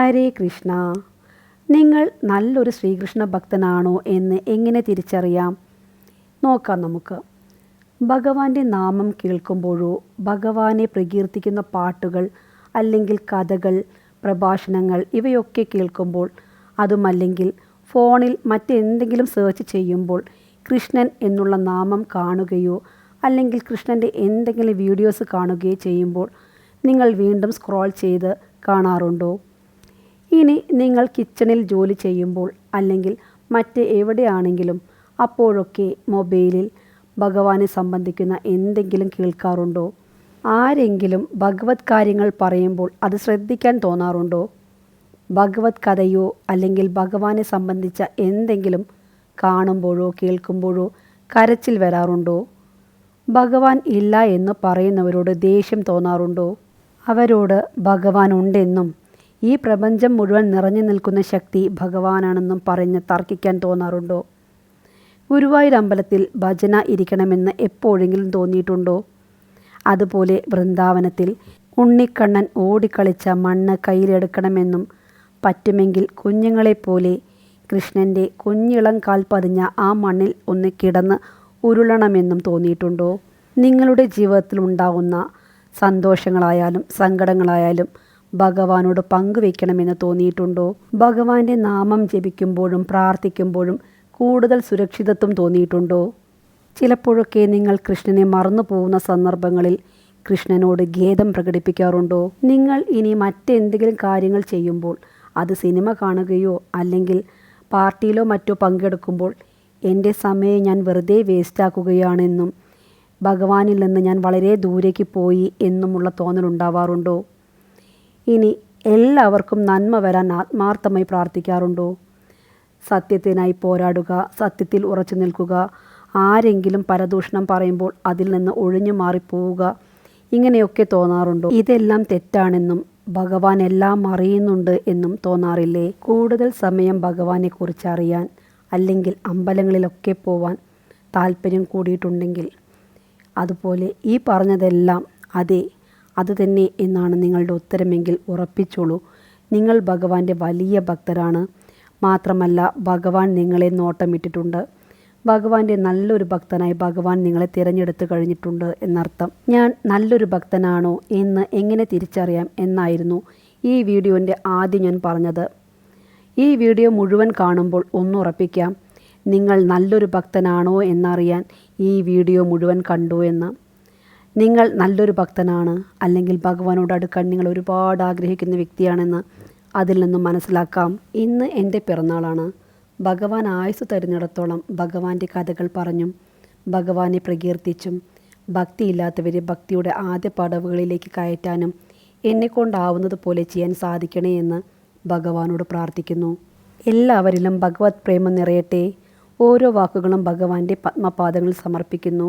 ഹരേ കൃഷ്ണ. നിങ്ങൾ നല്ലൊരു ശ്രീകൃഷ്ണ ഭക്തനാണോ എന്ന് എങ്ങനെ തിരിച്ചറിയാം? നോക്കാം നമുക്ക്. ഭഗവാന്റെ നാമം കേൾക്കുമ്പോഴോ ഭഗവാനെ പ്രകീർത്തിക്കുന്ന പാട്ടുകൾ അല്ലെങ്കിൽ കഥകൾ പ്രഭാഷണങ്ങൾ ഇവയൊക്കെ കേൾക്കുമ്പോൾ അതുമല്ലെങ്കിൽ ഫോണിൽ മറ്റെന്തെങ്കിലും സെർച്ച് ചെയ്യുമ്പോൾ കൃഷ്ണൻ എന്നുള്ള നാമം കാണുകയോ അല്ലെങ്കിൽ കൃഷ്ണന്റെ എന്തെങ്കിലും വീഡിയോസ് കാണുകയോ ചെയ്യുമ്പോൾ നിങ്ങൾ വീണ്ടും സ്ക്രോൾ ചെയ്ത് കാണാറുണ്ടോ? ഇനി നിങ്ങൾ കിച്ചണിൽ ജോലി ചെയ്യുമ്പോൾ അല്ലെങ്കിൽ മറ്റ് എവിടെയാണെങ്കിലും അപ്പോഴൊക്കെ മൊബൈലിൽ ഭഗവാനെ സംബന്ധിക്കുന്ന എന്തെങ്കിലും കേൾക്കാറുണ്ടോ? ആരെങ്കിലും ഭഗവത് കാര്യങ്ങൾ പറയുമ്പോൾ അത് ശ്രദ്ധിക്കാൻ തോന്നാറുണ്ടോ? ഭഗവത് കഥയോ അല്ലെങ്കിൽ ഭഗവാനെ സംബന്ധിച്ച എന്തെങ്കിലും കാണുമ്പോഴോ കേൾക്കുമ്പോഴോ കരച്ചിൽ വരാറുണ്ടോ? ഭഗവാൻ ഇല്ല എന്ന് പറയുന്നവരോട് ദേഷ്യം തോന്നാറുണ്ടോ? അവരോട് ഭഗവാൻ ഉണ്ടെന്നും ഈ പ്രപഞ്ചം മുഴുവൻ നിറഞ്ഞു നിൽക്കുന്ന ശക്തി ഭഗവാനാണെന്നും പറഞ്ഞ് തർക്കിക്കാൻ തോന്നാറുണ്ടോ? ഗുരുവായൂർ അമ്പലത്തിൽ ഭജന ഇരിക്കണമെന്ന് എപ്പോഴെങ്കിലും തോന്നിയിട്ടുണ്ടോ? അതുപോലെ വൃന്ദാവനത്തിൽ ഉണ്ണിക്കണ്ണൻ ഓടിക്കളിച്ച മണ്ണ് കയ്യിലെടുക്കണമെന്നും പറ്റുമെങ്കിൽ കുഞ്ഞുങ്ങളെപ്പോലെ കൃഷ്ണന്റെ കുഞ്ഞിളം കാൽ പതിഞ്ഞ ആ മണ്ണിൽ ഒന്ന് കിടന്ന് ഉരുളണമെന്നും തോന്നിയിട്ടുണ്ടോ? നിങ്ങളുടെ ജീവിതത്തിൽ ഉണ്ടാകുന്ന സന്തോഷങ്ങളായാലും സങ്കടങ്ങളായാലും ഭഗവാനോട് പങ്കുവെക്കണമെന്ന് തോന്നിയിട്ടുണ്ടോ? ഭഗവാന്റെ നാമം ജപിക്കുമ്പോഴും പ്രാർത്ഥിക്കുമ്പോഴും കൂടുതൽ സുരക്ഷിതത്വം തോന്നിയിട്ടുണ്ടോ? ചിലപ്പോഴൊക്കെ നിങ്ങൾ കൃഷ്ണനെ മറന്നു പോകുന്ന സന്ദർഭങ്ങളിൽ കൃഷ്ണനോട് ഖേദം പ്രകടിപ്പിക്കാറുണ്ടോ? നിങ്ങൾ ഇനി മറ്റെന്തെങ്കിലും കാര്യങ്ങൾ ചെയ്യുമ്പോൾ അത് സിനിമ കാണുകയോ അല്ലെങ്കിൽ പാർട്ടിയിലോ മറ്റോ പങ്കെടുക്കുമ്പോൾ എന്റെ സമയം ഞാൻ വെറുതെ വേസ്റ്റാക്കുകയാണെന്നും ഭഗവാനിൽ നിന്ന് ഞാൻ വളരെ ദൂരേക്ക് പോയി എന്നുമുള്ള തോന്നലുണ്ടാവാറുണ്ടോ? ഇനി എല്ലാവർക്കും നന്മ വരാൻ ആത്മാർത്ഥമായി പ്രാർത്ഥിക്കാറുണ്ടോ? സത്യത്തിനായി പോരാടുക സത്യത്തിൽ ഉറച്ചു നിൽക്കുക ആരെങ്കിലും പരദൂഷണം പറയുമ്പോൾ അതിൽ നിന്ന് ഒഴിഞ്ഞു മാറിപ്പോവുക ഇങ്ങനെയൊക്കെ തോന്നാറുണ്ടോ? ഇതെല്ലാം തെറ്റാണെന്നും ഭഗവാൻ എല്ലാം അറിയുന്നുണ്ട് എന്നും തോന്നാറില്ലേ? കൂടുതൽ സമയം ഭഗവാനെ കുറിച്ച് അറിയാൻ അല്ലെങ്കിൽ അമ്പലങ്ങളിലൊക്കെ പോവാൻ താല്പര്യം കൂടിയിട്ടുണ്ടെങ്കിൽ അതുപോലെ ഈ പറഞ്ഞതെല്ലാം അതെ അതുതന്നെ എന്നാണ് നിങ്ങളുടെ ഉത്തരമെങ്കിൽ ഉറപ്പിച്ചോളൂ. നിങ്ങൾ ഭഗവാന്റെ വലിയ ഭക്തരാണ്. മാത്രമല്ല ഭഗവാൻ നിങ്ങളെ നോട്ടമിട്ടിട്ടുണ്ട്. ഭഗവാന്റെ നല്ലൊരു ഭക്തനായി ഭഗവാൻ നിങ്ങളെ തിരഞ്ഞെടുത്തു കഴിഞ്ഞിട്ടുണ്ട് എന്നർത്ഥം. ഞാൻ നല്ലൊരു ഭക്തനാണോ എന്ന് എങ്ങനെ തിരിച്ചറിയാം എന്നായിരുന്നു ഈ വീഡിയോന്റെ ആദ്യം ഞാൻ പറഞ്ഞത്. ഈ വീഡിയോ മുഴുവൻ കാണുമ്പോൾ ഒന്നുറപ്പിക്കാം നിങ്ങൾ നല്ലൊരു ഭക്തനാണോ എന്നറിയാൻ ഈ വീഡിയോ മുഴുവൻ കണ്ടു എന്ന്. നിങ്ങൾ നല്ലൊരു ഭക്തനാണ് അല്ലെങ്കിൽ ഭഗവാനോട് അടുക്കാൻ നിങ്ങൾ ഒരുപാട് ആഗ്രഹിക്കുന്ന വ്യക്തിയാണെന്ന് അതിൽ നിന്നും മനസ്സിലാക്കാം. ഇന്ന് എന്റെ പിറന്നാളാണ്. ഭഗവാൻ ആയുസ് തരുന്നിടത്തോളം ഭഗവാന്റെ കഥകൾ പറഞ്ഞും ഭഗവാനെ പ്രകീർത്തിച്ചും ഭക്തിയില്ലാത്തവരെ ഭക്തിയുടെ ആദ്യ പടവുകളിലേക്ക് കയറ്റാനും എന്നെക്കൊണ്ടാവുന്നത് പോലെ ചെയ്യാൻ സാധിക്കണേ എന്ന് ഭഗവാനോട് പ്രാർത്ഥിക്കുന്നു. എല്ലാവരിലും ഭഗവത് പ്രേമം നിറയട്ടെ. ഓരോ വാക്കുകളും ഭഗവാന്റെ പത്മപാദങ്ങൾ സമർപ്പിക്കുന്നു.